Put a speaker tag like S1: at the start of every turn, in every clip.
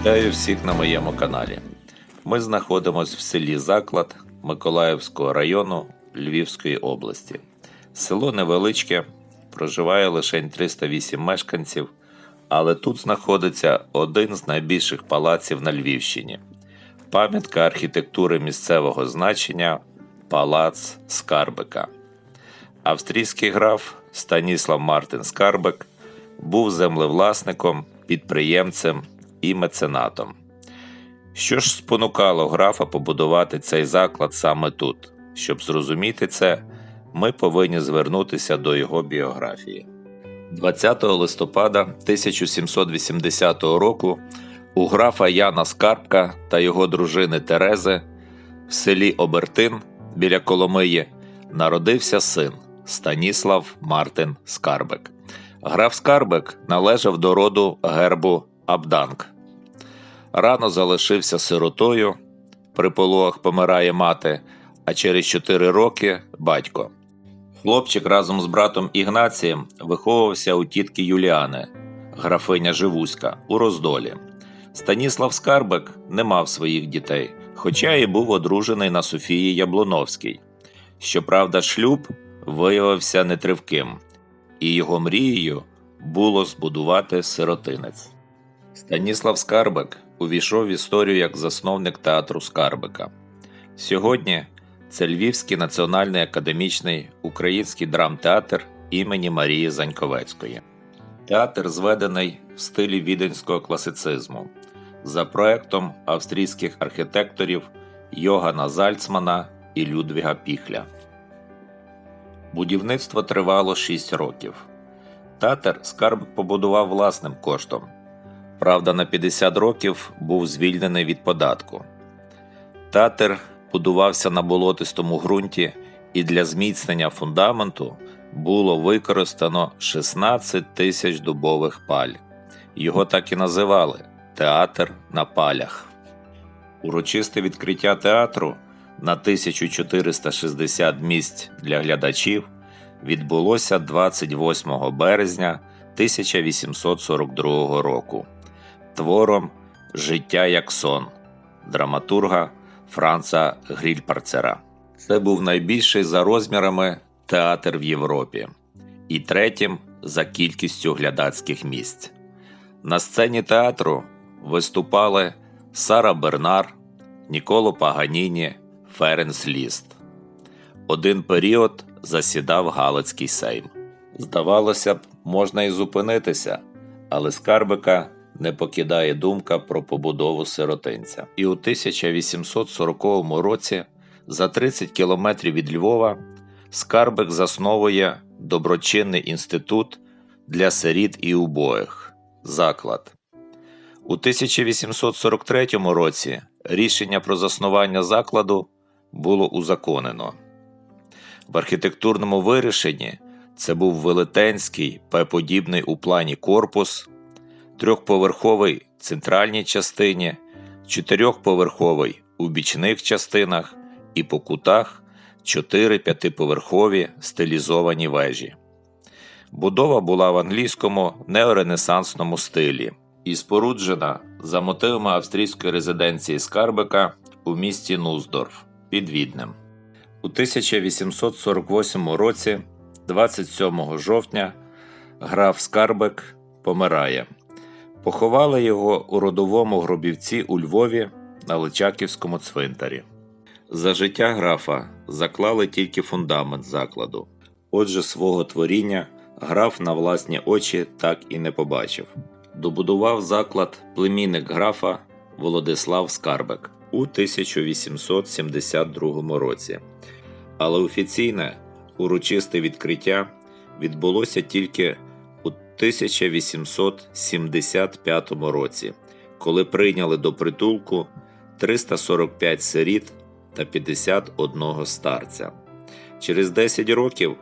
S1: Вітаю всіх на моєму каналі. Ми знаходимося в селі Заклад Миколаївського району Львівської області. Село невеличке, проживає лише 308 мешканців, але тут знаходиться один з найбільших палаців на Львівщині. Пам'ятка архітектури місцевого значення Палац Скарбика. Австрійський граф Станіслав Мартин Скарбек був землевласником, підприємцем і меценатом. Що ж спонукало графа побудувати цей заклад саме тут? Щоб зрозуміти це, ми повинні звернутися до його біографії. 20 листопада 1780 року у графа Яна Скарбка та його дружини Терези в селі Обертин біля Коломиї народився син Станіслав Мартин Скарбек. Граф Скарбек належав до роду гербу Абданг. Рано залишився сиротою, при пологах помирає мати, а через 4 роки батько. Хлопчик разом з братом Ігнацієм виховувався у тітки Юліани, графиня Живуська, у роздолі. Станіслав Скарбек не мав своїх дітей, хоча і був одружений на Софії Яблоновській. Щоправда, шлюб виявився нетривким, і його мрією було збудувати сиротинець. Станіслав Скарбек увійшов в історію як засновник театру Скарбека. Сьогодні це Львівський національний академічний український драмтеатр імені Марії Заньковецької. Театр зведений в стилі віденського класицизму за проектом австрійських архітекторів Йогана Зальцмана і Людвіга Піхля. Будівництво тривало 6 років. Театр Скарбик побудував власним коштом. Правда, на 50 років був звільнений від податку. Театр будувався на болотистому ґрунті, і для зміцнення фундаменту було використано 16 тисяч дубових паль. Його так і називали Театр на палях. Урочисте відкриття театру на 1460 місць для глядачів відбулося 28 березня 1842 року твором Життя як сон драматурга Франца Грільпарцера. Це був найбільший за розмірами театр в Європі і третім за кількістю глядацьких місць. На сцені театру виступали Сара Бернар, Ніколо Паганіні, Ференс Ліст. Один період засідав Галицький сейм. Здавалося б, можна і зупинитися, але Скарбика не покидає думка про побудову сиротинця. І у 1840 році, за 30 кілометрів від Львова, Скарбик засновує доброчинний інститут для сиріт і убоїх заклад. У 1843 році рішення про заснування закладу було узаконено. В архітектурному вирішенні це був велетенський П-подібний у плані корпус, трьохповерховий центральній частині, чотирьохповерховий у бічних частинах і по кутах чотири п'ятиповерхові стилізовані вежі. Будова була в англійському неоренесансному стилі і споруджена за мотивами австрійської резиденції Скарбека у місті Нуздорф під Віднем. У 1848 році, 27 жовтня, граф Скарбек помирає. Поховали його у родовому гробівці у Львові на Личаківському цвинтарі. За життя графа заклали тільки фундамент закладу. Отже, свого творіння граф на власні очі так і не побачив. Добудував заклад племінник графа Володислав Скарбек у 1872 році. Але офіційне урочисте відкриття відбулося тільки у 1875 році, коли прийняли до притулку 345 сиріт та 51 старця. Через 10 років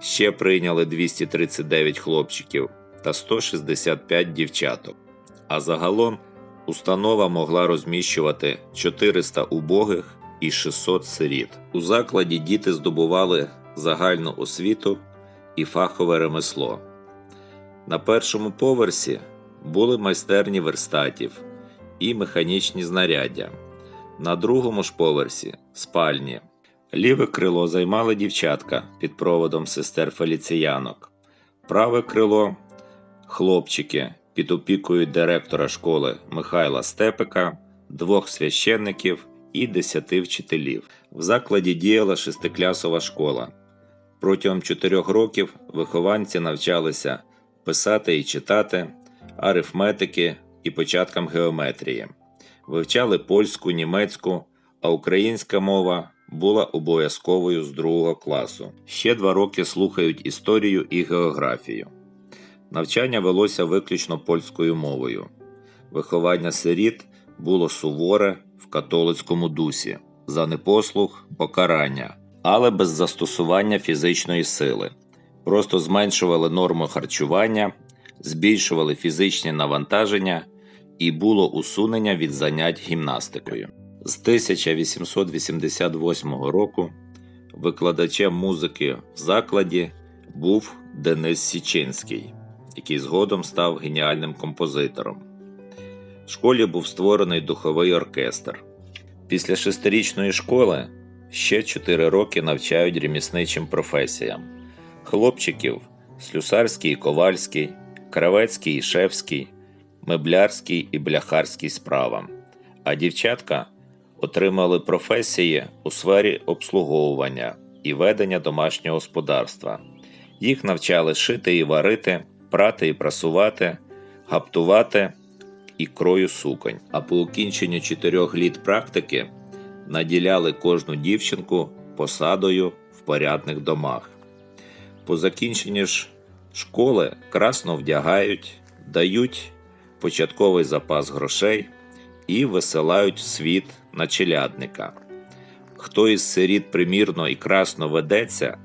S1: ще прийняли 239 хлопчиків та 165 дівчаток. А загалом установа могла розміщувати 400 убогих і 600 сиріт. У закладі діти здобували загальну освіту і фахове ремесло. На першому поверсі були майстерні верстатів і механічні знаряддя. На другому ж поверсі спальні. Ліве крило займали дівчатка під проводом сестер Феліціянок. Праве крило хлопчики під опікою директора школи Михайла Степика, двох священників і десяти вчителів. В закладі діяла шестикласова школа. Протягом чотирьох років вихованці навчалися писати і читати, арифметики і початкам геометрії, вивчали польську, німецьку, а українська мова була обов'язковою з другого класу. Ще два роки слухають історію і географію. Навчання велося виключно польською мовою. Виховання сиріт було суворе в католицькому дусі за непослух покарання, але без застосування фізичної сили. Просто зменшували норму харчування, збільшували фізичні навантаження і було усунення від занять гімнастикою. З 1888 року викладачем музики в закладі був Денис Січинський, який згодом став геніальним композитором. В школі був створений духовий оркестр. Після шестирічної школи ще 4 роки навчають ремісничим професіям: хлопчиків слюсарський і ковальський, кравецький і шефський, меблярський і бляхарський справам. А дівчатка отримали професії у сфері обслуговування і ведення домашнього господарства. Їх навчали шити і варити, прати і прасувати, гаптувати і крою суконь. А по окінченню чотирьох літ практики наділяли кожну дівчинку посадою в порядних домах. По закінченні ж школи красно вдягають, дають початковий запас грошей і висилають в світ на челядника. Хто із сиріт примірно і красно ведеться,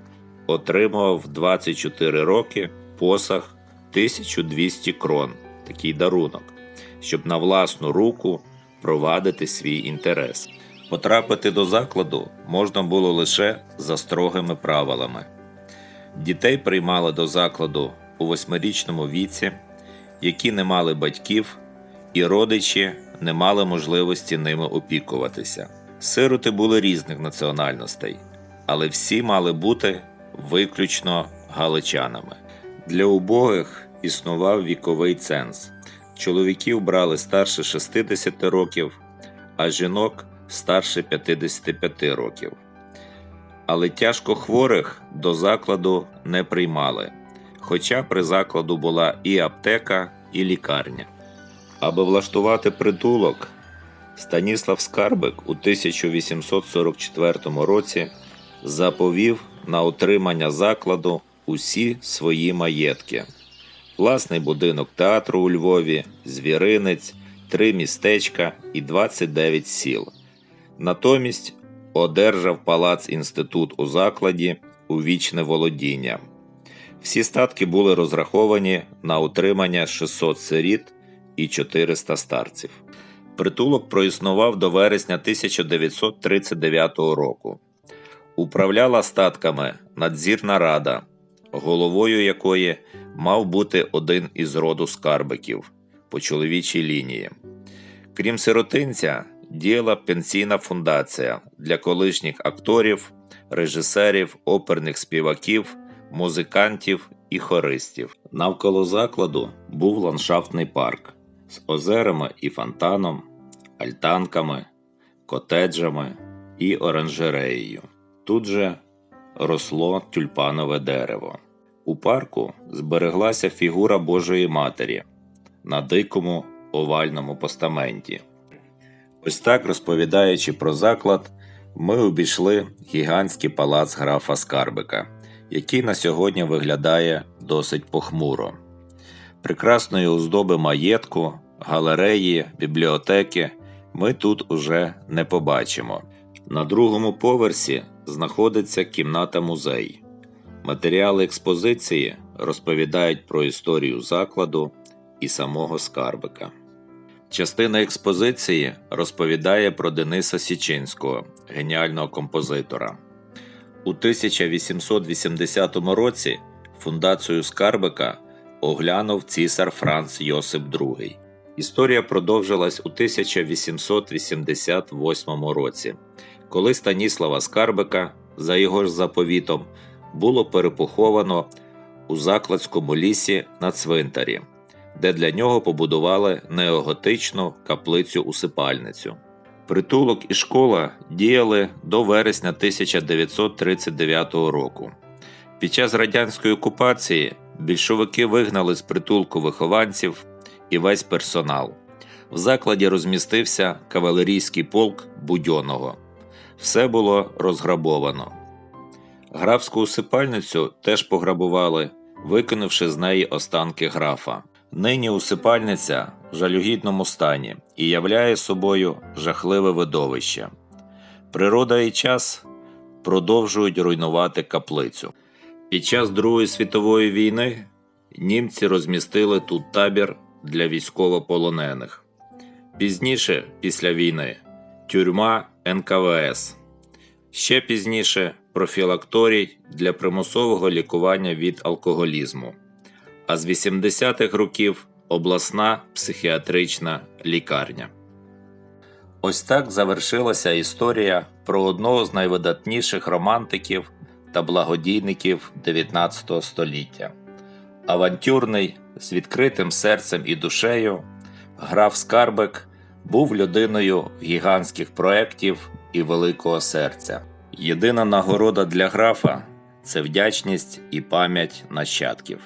S1: отримував в 24 роки посаг 1200 крон, такий дарунок, щоб на власну руку провадити свій інтерес. Потрапити до закладу можна було лише за строгими правилами. Дітей приймали до закладу у восьмирічному віці, які не мали батьків, і родичі не мали можливості ними опікуватися. Сироти були різних національностей, але всі мали бути виключно галичанами. Для убогих існував віковий ценз. Чоловіків брали старше 60 років, а жінок старше 55 років. Але тяжко хворих до закладу не приймали, хоча при закладу була і аптека, і лікарня. Аби влаштувати притулок, Станіслав Скарбик у 1844 році заповів на отримання закладу усі свої маєтки: власний будинок театру у Львові, звіринець, три містечка і 29 сіл. Натомість одержав палац інститут у закладі у вічне володіння. Всі статки були розраховані на утримання 600 сиріт і 400 старців. Притулок проіснував до вересня 1939 року. Управляла статками надзірна рада, головою якої мав бути один із роду скарбиків по чоловічій лінії. Крім сиротинця, діяла пенсійна фундація для колишніх акторів, режисерів, оперних співаків, музикантів і хористів. Навколо закладу був ландшафтний парк з озерами і фонтаном, альтанками, котеджами і оранжереєю. Тут же росло тюльпанове дерево. У парку збереглася фігура Божої Матері на дикому овальному постаменті. Ось так, розповідаючи про заклад, ми обійшли гігантський палац графа Скарбика, який на сьогодні виглядає досить похмуро. Прекрасної оздоби маєтку, галереї, бібліотеки ми тут уже не побачимо. На другому поверсі знаходиться кімната музей. Матеріали експозиції розповідають про історію закладу і самого скарбика. Частина експозиції розповідає про Дениса Січинського, геніального композитора. У 1880 році фундацію скарбика оглянув цісар Франц Йосип II. Історія продовжилась у 1888 році, коли Станіслава Скарбика, за його ж заповітом, було перепоховано у Закладському лісі на цвинтарі, де для нього побудували неоготичну каплицю-усипальницю. Притулок і школа діяли до вересня 1939 року. Під час радянської окупації більшовики вигнали з притулку вихованців і весь персонал. В закладі розмістився кавалерійський полк Будьоного. Все було розграбовано. Графську усипальницю теж пограбували, викинувши з неї останки графа. Нині усипальниця в жалюгідному стані і являє собою жахливе видовище. Природа і час продовжують руйнувати каплицю. Під час Другої світової війни німці розмістили тут табір для військовополонених. Пізніше, після війни, тюрма НКВС. Ще пізніше профілакторій для примусового лікування від алкоголізму. А з 80-х років обласна психіатрична лікарня. Ось так завершилася історія про одного з найвидатніших романтиків та благодійників 19 століття. Авантюрний, з відкритим серцем і душею, граф Скарбик був людиною гігантських проєктів і великого серця. Єдина нагорода для графа це вдячність і пам'ять нащадків.